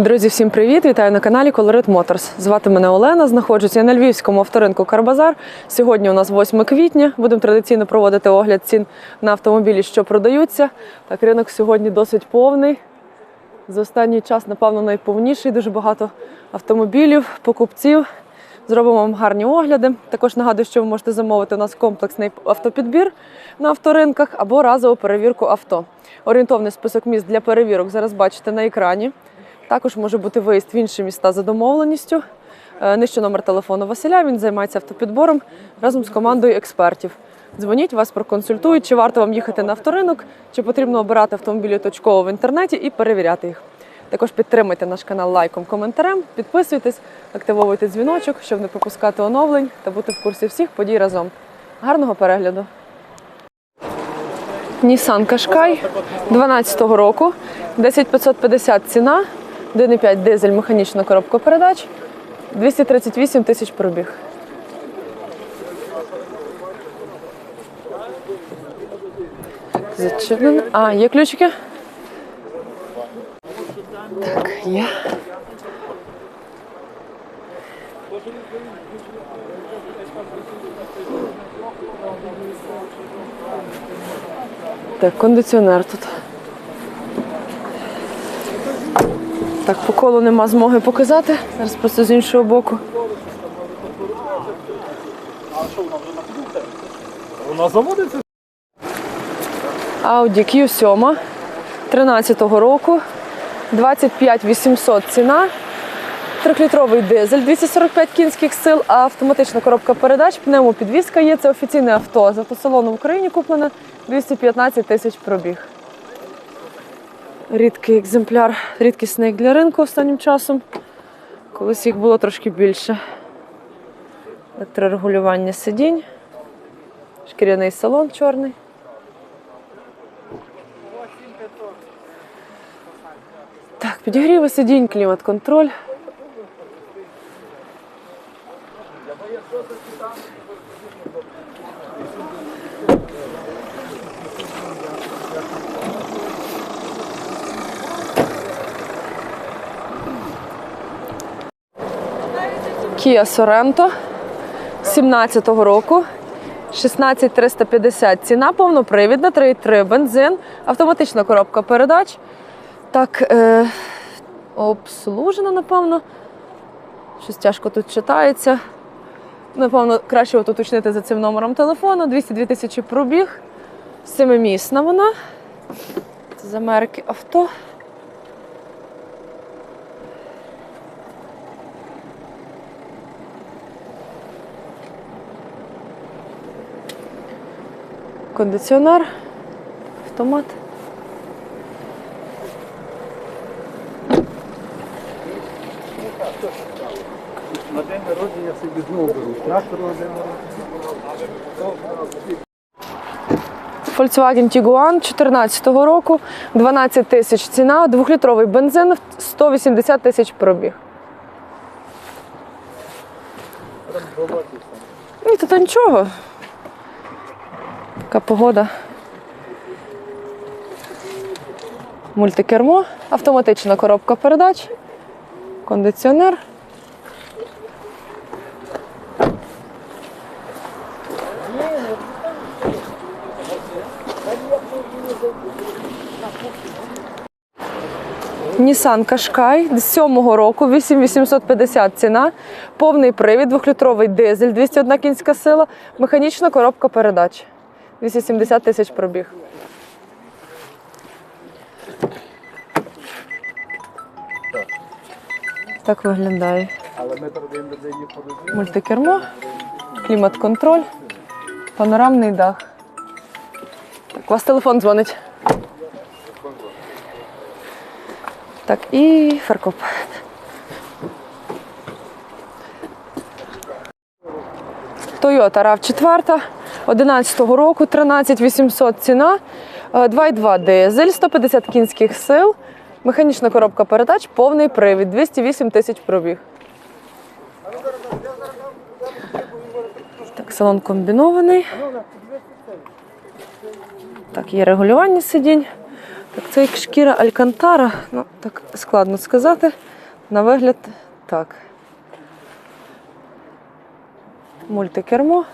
Друзі, всім привіт! Вітаю на каналі Colorit Motors. Звати мене Олена. Знаходжуся на львівському авторинку Карбазар. Сьогодні у нас 8 квітня. Будемо традиційно проводити огляд цін на автомобілі, що продаються. Так, ринок сьогодні досить повний. За останній час, напевно, найповніший. Дуже багато автомобілів, покупців. Зробимо вам гарні огляди. Також нагадую, що ви можете замовити у нас комплексний автопідбір на авторинках або разову перевірку авто. Орієнтовний список міст для перевірок зараз бачите на екрані. Також може бути виїзд в інші міста за домовленістю. Е, Нижче номер телефону Василя. Він займається автопідбором разом з командою експертів. Дзвоніть, вас проконсультують, чи варто вам їхати на авторинок, чи потрібно обирати автомобілі точково в інтернеті і перевіряти їх. Також підтримуйте наш канал лайком, коментарем, підписуйтесь, активовуйте дзвіночок, щоб не пропускати оновлень та бути в курсі всіх подій разом. Гарного перегляду! Nissan Qashqai 12-го року, 10550 ціна, 1,5 дизель, механічна коробка передач, 238 тисяч пробіг. Зачинено. А, є ключики? Так, є. Так, кондиціонер тут. Так, по колу нема змоги показати. Зараз просто з іншого боку. А що Вона заводиться? Audi Q7 13-го року. 25 800 ціна. Трьохлітровий дизель, 245 кінських сил, а автоматична коробка передач, пневмопідвізка є. Це офіційне авто. З автосалону в Україні куплене 215 тисяч пробіг. Рідкий екземпляр, рідкісний для ринку останнім часом. Колись їх було трошки більше. Електрорегулювання сидінь, шкіряний салон чорний. Так, підігріви сидінь, клімат-контроль. Kia Sorento 17-го року. 16350 ціна, повнопривідна, 3,3 бензин, автоматична коробка передач. Так, е, обслужена, напевно. Щось тяжко тут читається. Напевно, краще от уточнити за цим номером телефону. 202 тисячі пробіг. Семимісна вона. Це з Америки авто. Кондиціонер, автомат. На день народження собі знову беру. Трактор на день народження. Volkswagen Tiguan 14-го року, 12 тисяч ціна, двохлітровий бензин, 180 тисяч пробіг. Ні, то, то нічого. Така погода. Мультикермо, автоматична коробка передач, кондиціонер. Nissan Qashqai з 7-го року, 8850 ціна, повний привід, двохлітровий дизель, 201 кінська сила, механічна коробка передач. 270 тисяч пробіг. Так виглядає. Мультикермо, клімат-контроль, панорамний дах. Так, у вас телефон дзвонить. Так, і фаркоп. Toyota RAV4 11-го року, 13 800 ціна, е, 2,2 дизель, 150 кінських сил, механічна коробка передач, повний привід, 208 тисяч пробіг. Так, салон комбінований. Так, є регулювання сидінь. Так, це як шкіра Алькантара, ну так складно сказати. На вигляд так. Мультикермо.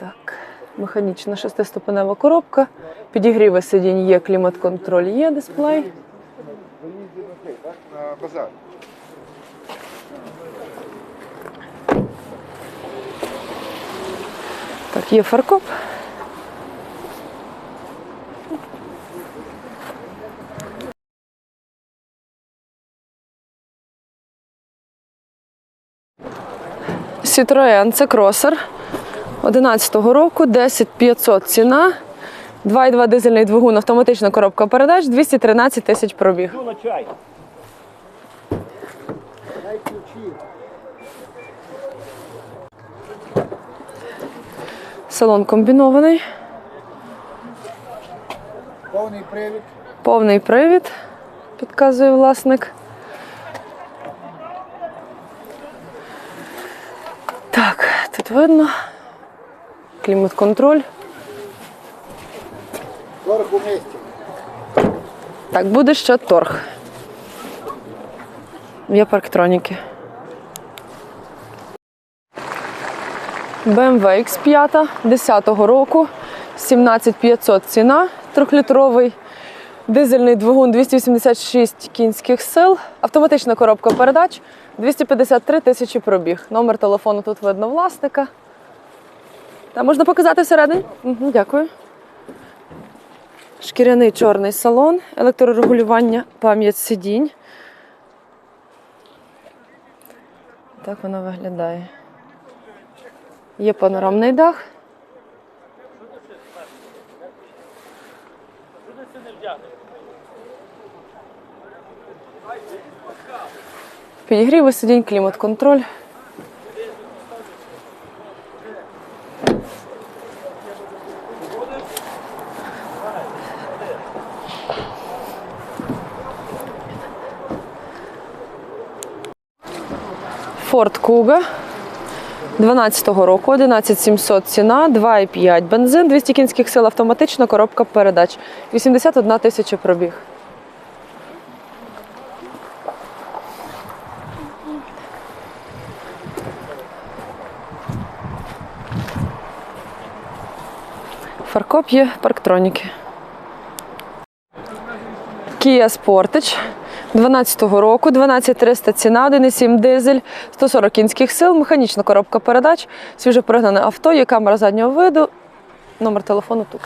Так. Механічна шестиступенева коробка. Підігріви сидінь є, клімат-контроль є, дисплей. Так, є фаркоп. Citroen це кросер 11-го року, 10500 ціна. 2,2 дизельний двигун, автоматична коробка передач, 213 тисяч пробіг. Салон комбінований, Повний привід. повний привід, підказує власник. Так, тут видно. Клімат-контроль. Торг у місті. Так, буде ще торг. Є парктроніки. BMW X5 10-го року, 17500 ціна, трьохлітровий дизельний двигун 286 кінських сил, автоматична коробка передач, 253 тисячі пробіг. Номер телефону тут видно власника. Та можна показати всередині? Угу, дякую. Шкіряний чорний салон, електрорегулювання, пам'ять сидінь. Так вона виглядає. Є панорамний дах. Підігріви сидінь, клімат-контроль. Ford Kuga 12-го року, 11700 ціна, 2,5 бензин, 200 кінських сил, автоматична коробка передач, 81 тисяча пробіг. Фаркоп є, парктроніки. Kia Sportage 12-го року, 12300 ціна, 1,7 дизель, 140 кінських сил, механічна коробка передач, свіже пригнане авто, є камера заднього виду. Номер телефону тут.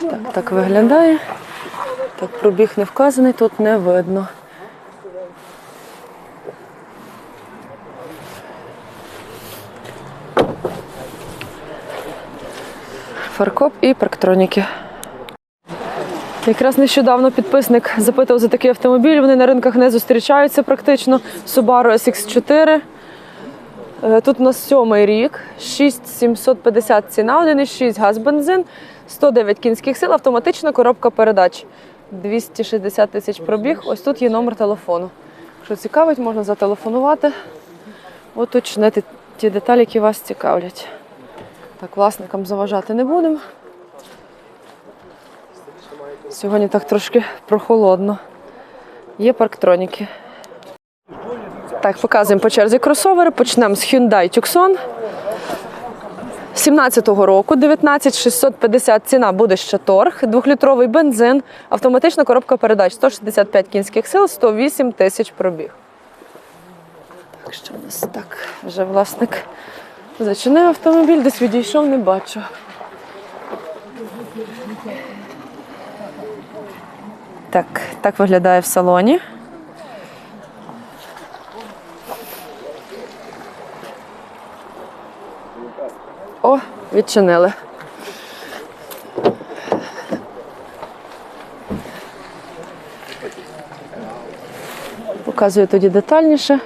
Так, так виглядає. Так, пробіг не вказаний, тут не видно. Фаркоп і парктроніки. Якраз нещодавно підписник запитав за такий автомобіль. Вони на ринках не зустрічаються практично. Subaru SX4. Е, Тут у нас сьомий рік, 6750 ціна, 1,6 газ бензин, 109 кінських сил, автоматична коробка передач. 260 тисяч пробіг. Ось тут є номер телефону. Якщо цікавить, можна зателефонувати, уточнити ті деталі, які вас цікавлять. Так, власникам заважати не будемо. Сьогодні так трошки прохолодно. Є парктроніки. Так, показуємо по черзі кросовери. Почнемо з Hyundai Tucson. 17-го року, 19650 ціна буде ще торг, двохлітровий бензин, автоматична коробка передач, 165 кінських сил, 108 тисяч пробіг. Так, що у нас так? Вже власник зачинив автомобіль, десь відійшов, не бачу. Так, так виглядає в салоні. О, відчинили. Показую тоді детальніше.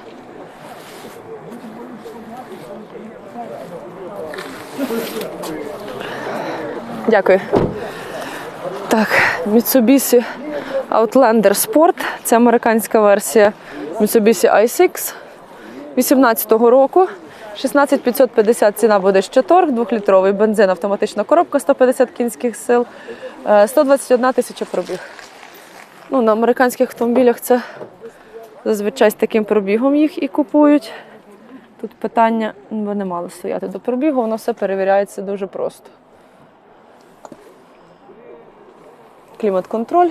Дякую. Так, Mitsubishi Outlander Sport. Це американська версія Mitsubishi i6 18-го року. 16 550 ціна буде ще торг, двохлітровий бензин, автоматична коробка 150 кінських сил, е, 121 тисяча пробіг. Ну, на американських автомобілях це зазвичай з таким пробігом їх і купують. Тут питання бо не мало стояти до пробігу, воно все перевіряється дуже просто. Клімат-контроль.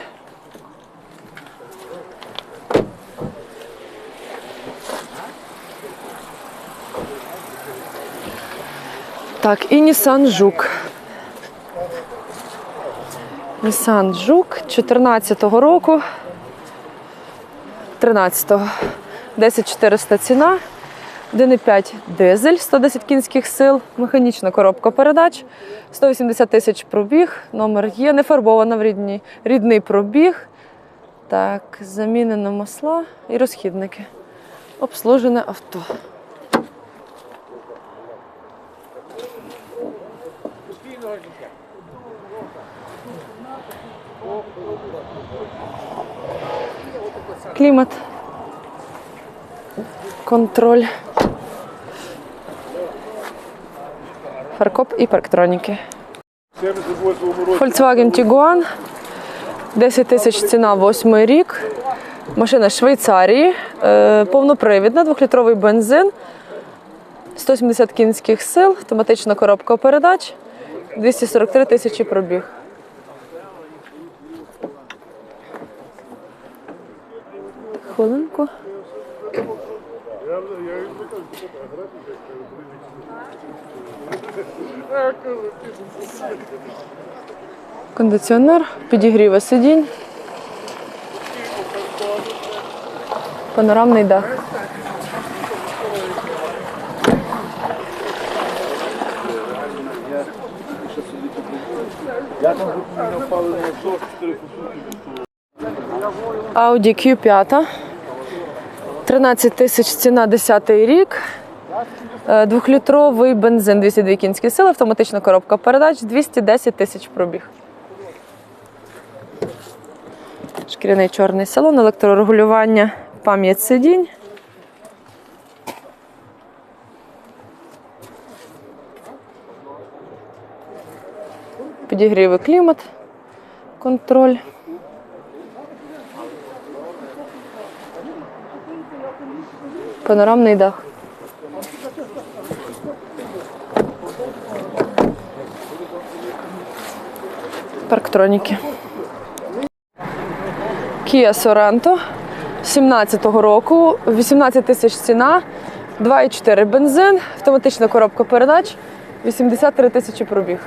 Так, і Nissan Жук. Nissan Жук 14-го року. 13-го. 10400 ціна. 1,5 дизель, 110 кінських сил, механічна коробка передач, 180 тисяч пробіг, номер є, не фарбована в рідні, рідний пробіг. Так, замінено масла і розхідники. Обслужене авто. Клімат. Контроль. Фаркоп і парктроніки. Volkswagen Tiguan. 10 тисяч ціна, 8 рік. Машина Швейцарії. Е, повнопривідна, двохлітровий бензин. 170 кінських сил, автоматична коробка передач. 243 тисячі пробіг. Хвилинку. Кондиціонер, підігріва сидінь. Панорамний дах. Audi Q5. 13 тисяч ціна 10 рік. Е, Двохлітровий бензин 202 кінські сили, автоматична коробка передач, 210 тисяч пробіг. Шкіряний чорний салон, електрорегулювання, пам'ять сидінь. Підігріви клімат, контроль. Панорамний дах. Парктроніки. Kia Sorento 17-го року, 18 тисяч ціна, 2,4 бензин, автоматична коробка передач, 83 тисячі пробіг.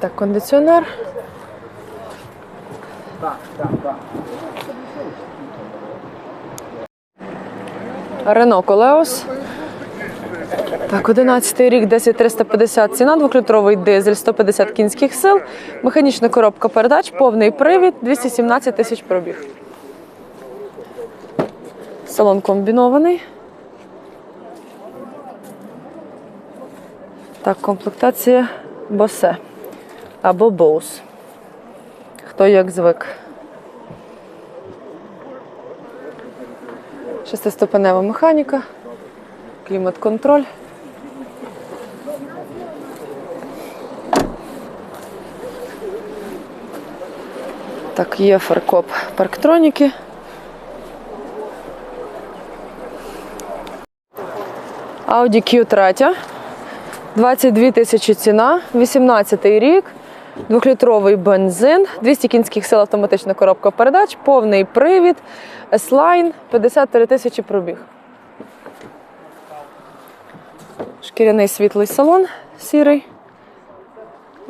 Так, кондиціонер. Рено Колеос. Так, 11 рік, 10350 ціна, двохлітровий дизель, 150 кінських сил, механічна коробка передач, повний привід, 217 тисяч пробіг. Салон комбінований. Так, комплектація Босе або Боус. Хто як звик. Шестиступенева механіка, клімат-контроль. Так, є фаркоп парктроніки. Audi Q3. 22 тисячі ціна, 18 й рік, двохлітровий бензин, 200 кінських сил автоматична коробка передач, повний привід, S-Line, 53 тисячі пробіг. Шкіряний світлий салон сірий,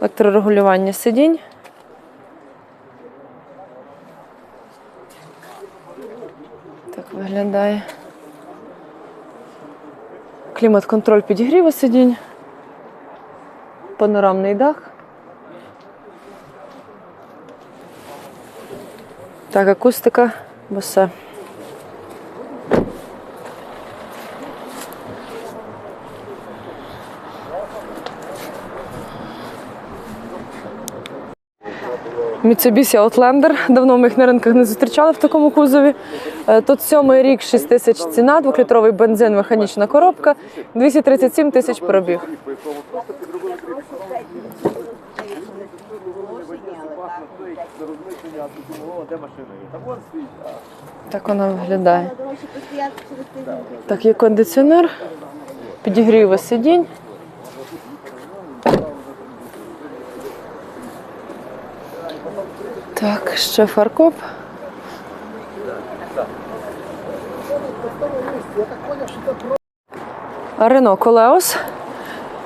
електрорегулювання сидінь. Виглядає. Клімат-контроль підігріву сидінь. Панорамний дах. Так, акустика, босе. Mitsubishi Outlander. Давно ми їх на ринках не зустрічали в такому кузові. Е, Тут сьомий рік, 6 тисяч ціна, двохлітровий бензин, механічна коробка, 237 тисяч пробіг. Так вона виглядає. Так, є кондиціонер, підігріви сидінь. Так, ще фаркоп. Рено Колеос.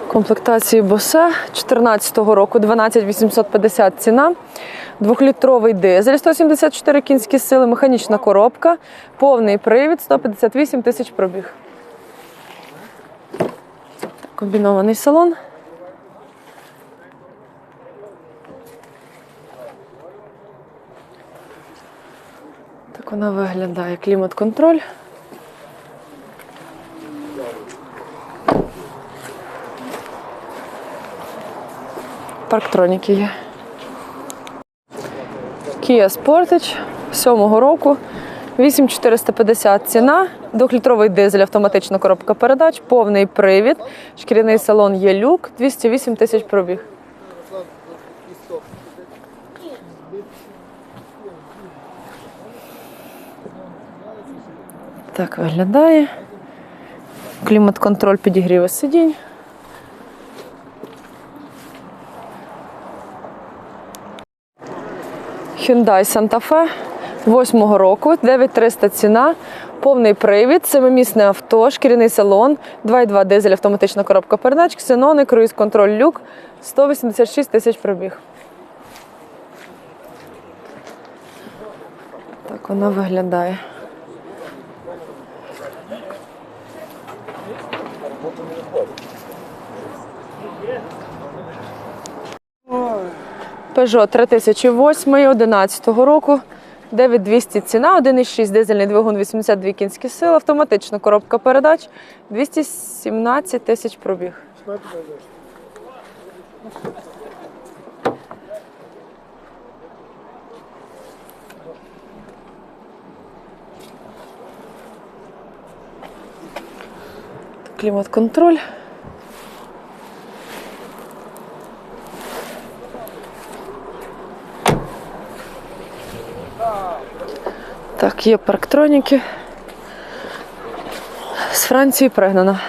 Комплектації Босе 14-го року 12850 ціна. Двохлітровий дизель 174 кінські сили, механічна коробка, повний привід 158 тисяч пробіг. Комбінований салон. Вона виглядає. Клімат-контроль. Парктроніки є. Kia Sportage 7-го року. 8450 ціна, двохлітровий дизель, автоматична коробка передач, повний привід, шкіряний салон є люк, 208 тисяч пробіг. Так виглядає. Клімат-контроль підігріву сидінь. Hyundai Santa Fe 8-го року, 9300 ціна, повний привід, семимісне авто, шкіряний салон, 2,2 дизель, автоматична коробка передач, ксенони, круїз-контроль люк, 186 тисяч пробіг. Так вона виглядає. Peugeot 3008 11 року. 9200 ціна, 1,6 дизельний двигун, 82 кінські сили, автоматична коробка передач, 217 тисяч пробіг. Клімат-контроль. Так, є парктроніки. З Франції пригнана.